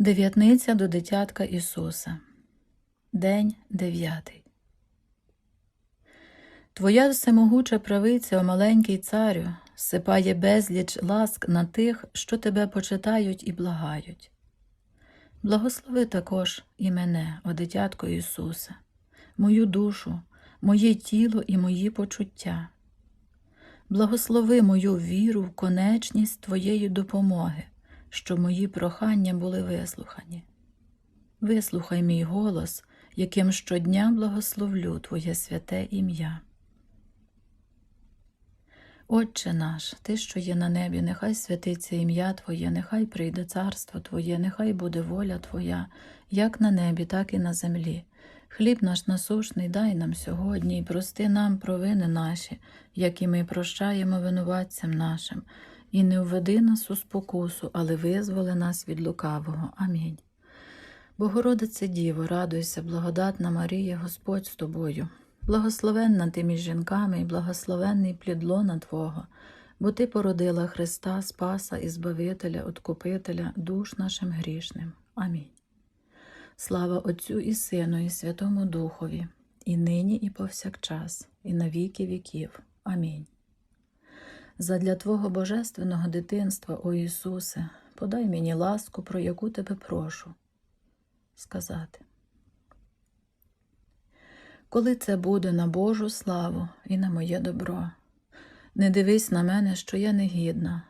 Дев'ятниця до дитятка Ісуса. День дев'ятий. Твоя всемогуча правиця, о маленький царю, сипає безліч ласк на тих, що тебе почитають і благають. Благослови також і мене, о дитятко Ісуса, мою душу, моє тіло і мої почуття. Благослови мою віру в конечність Твоєї допомоги, щоб мої прохання були вислухані. Вислухай мій голос, яким щодня благословлю Твоє святе ім'я. Отче наш, Ти, що є на небі, нехай святиться ім'я Твоє, нехай прийде царство Твоє, нехай буде воля Твоя, як на небі, так і на землі. Хліб наш насушний дай нам сьогодні і прости нам провини наші, як і ми прощаємо винуватцям нашим, і не введи нас у спокусу, але визволи нас від лукавого. Амінь. Богородице Діво, радуйся, благодатна Марія, Господь з тобою. Благословенна ти між жінками і благословенний плід лона Твого, бо Ти породила Христа, Спаса і Збавителя, Откупителя, душ нашим грішним. Амінь. Слава Отцю і Сину, і Святому Духові, і нині, і повсякчас, і на віки віків. Амінь. Задля Твого божественного дитинства, о Ісусе, подай мені ласку, про яку тебе прошу сказати. Коли це буде на Божу славу і на моє добро, не дивись на мене, що я негідна,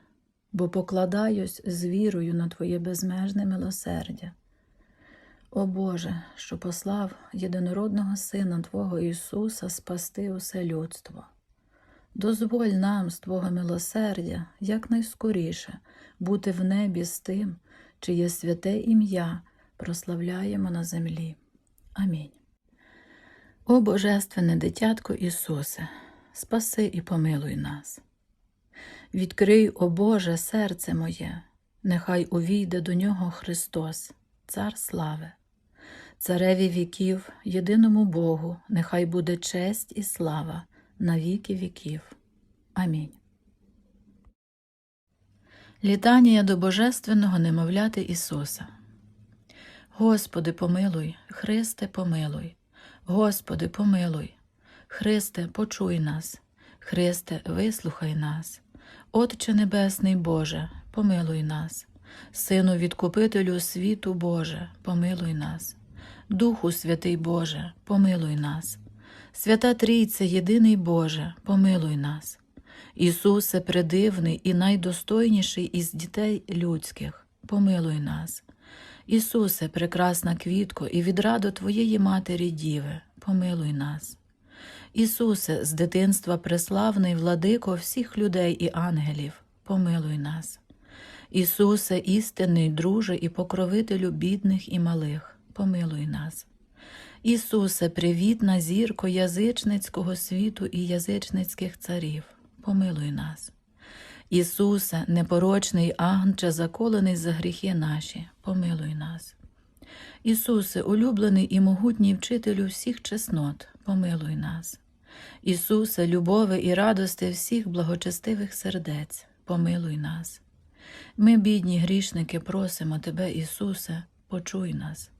бо покладаюсь з вірою на Твоє безмежне милосердя. О Боже, що послав єдинородного Сина Твого Ісуса спасти усе людство. Дозволь нам з Твого милосердя якнайскоріше бути в небі з тим, чиє святе ім'я прославляємо на землі. Амінь. О Божественне дитятко Ісусе, спаси і помилуй нас. Відкрий, о Боже, серце моє, нехай увійде до нього Христос, Цар слави. Цареві віків, єдиному Богу, нехай буде честь і слава на віки віків. Амінь. Літанія до Божественного немовляти Ісуса. Господи, помилуй, Христе, помилуй, Господи, помилуй, Христе, почуй нас, Христе, вислухай нас, Отче Небесний Боже, помилуй нас, Сину Відкупителю світу Боже, помилуй нас, Духу Святий Боже, помилуй нас, Свята Трійце, єдиний Боже, помилуй нас, Ісусе, предивний і найдостойніший із дітей людських, помилуй нас. Ісусе, прекрасна квітко, і відраду Твоєї Матері Діви, помилуй нас. Ісусе, з дитинства преславний владико всіх людей і ангелів, помилуй нас. Ісусе, істинний друже і покровителю бідних і малих, помилуй нас. Ісусе, привітна зірко язичницького світу і язичницьких царів, помилуй нас. Ісусе, непорочний агнче, заколений за гріхи наші, помилуй нас. Ісусе, улюблений і могутній вчителю всіх чеснот, помилуй нас. Ісусе, любови і радости всіх благочестивих сердець, помилуй нас. Ми, бідні грішники, просимо Тебе, Ісусе, почуй нас.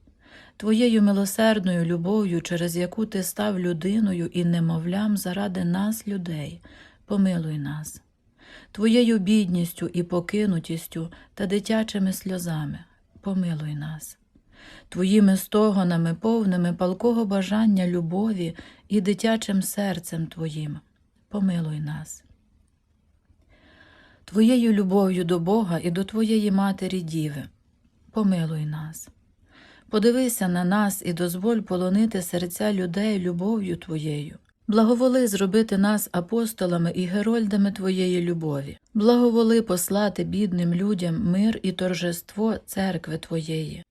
Твоєю милосердною любов'ю, через яку Ти став людиною і немовлям заради нас, людей, помилуй нас. Твоєю бідністю і покинутістю та дитячими сльозами, помилуй нас, Твоїми стогонами, повними палкого бажання любові і дитячим серцем Твоїм, помилуй нас. Твоєю любов'ю до Бога і до Твоєї Матері Діви, помилуй нас. Подивися на нас і дозволь полонити серця людей любов'ю Твоєю. Благоволи зробити нас апостолами і герольдами Твоєї любові, благоволи послати бідним людям мир і торжество церкви Твоєї,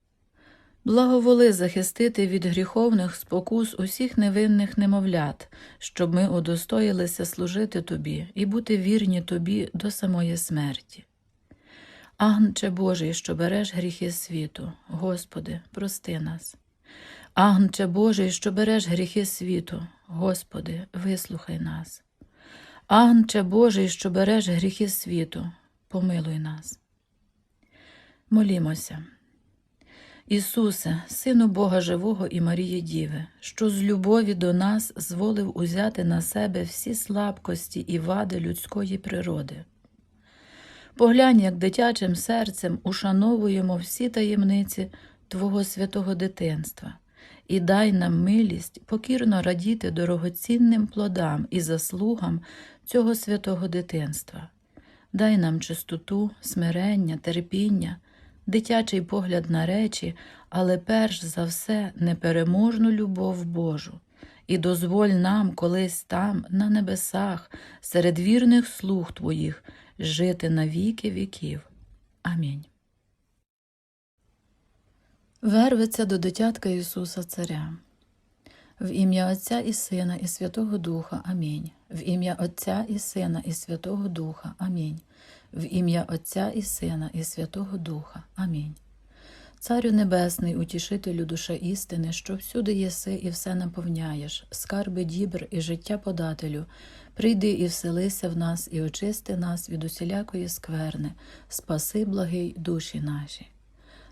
благоволи захистити від гріховних спокус усіх невинних немовлят, щоб ми удостоїлися служити Тобі і бути вірні Тобі до самої смерті. Агнче Божий, що береш гріхи світу, Господи, прости нас. Агнче Божий, що береш гріхи світу, Господи, вислухай нас. Агнче Божий, що береш гріхи світу, помилуй нас. Молімося. Ісусе, Сину Бога Живого і Марії Діви, що з любові до нас зволив узяти на себе всі слабкості і вади людської природи. Поглянь, як дитячим серцем ушановуємо всі таємниці Твого святого дитинства, і дай нам милість покірно радіти дорогоцінним плодам і заслугам цього святого дитинства. Дай нам чистоту, смирення, терпіння, дитячий погляд на речі, але перш за все непереможну любов Божу, і дозволь нам колись там, на небесах, серед вірних слуг Твоїх, жити на віки віків. Амінь. Вервиться до дитятка Ісуса Царя. В ім'я Отця і Сина, і Святого Духа. Амінь. В ім'я Отця і Сина, і Святого Духа. Амінь. В ім'я Отця і Сина, і Святого Духа. Амінь. Царю Небесний, утішителю душа істини, що всюди єси і все наповняєш, скарби дібр і життя подателю, прийди і вселися в нас, і очисти нас від усілякої скверни, спаси благий душі наші.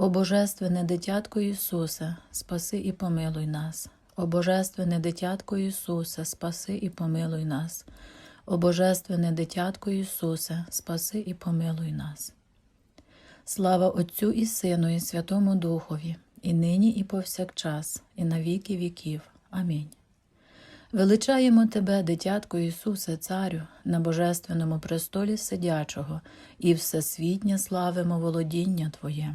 О Божественне дитятко Ісусе, спаси і помилуй нас. О Божественне дитятко Ісусе, спаси і помилуй нас. О Божественне дитятко Ісусе, спаси і помилуй нас. Слава Отцю і Сину, і Святому Духові, і нині, і повсякчас, і на віки віків. Амінь. Величаємо Тебе, дитятко Ісусе, Царю, на божественному престолі сидячого, і всесвітнє славимо володіння Твоє.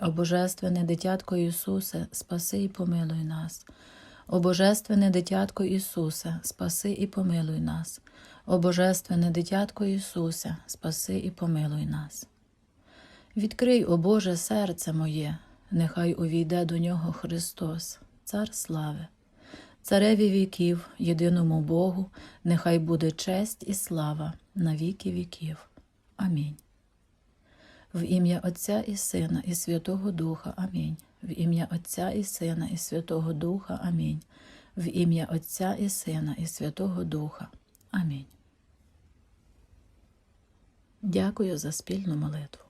О Божественне дитятко Ісусе, спаси і помилуй нас. О Божественне дитятко Ісусе, спаси і помилуй нас. О Божественне дитятко Ісусе, спаси і помилуй нас. Відкрий, о Боже, серце моє, нехай увійде до нього Христос, Цар слави. Цареві віків, єдиному Богу, нехай буде честь і слава на віки віків. Амінь. В ім'я Отця і Сина, і Святого Духа. Амінь. В ім'я Отця і Сина, і Святого Духа. Амінь. В ім'я Отця і Сина, і Святого Духа. Амінь. Дякую за спільну молитву.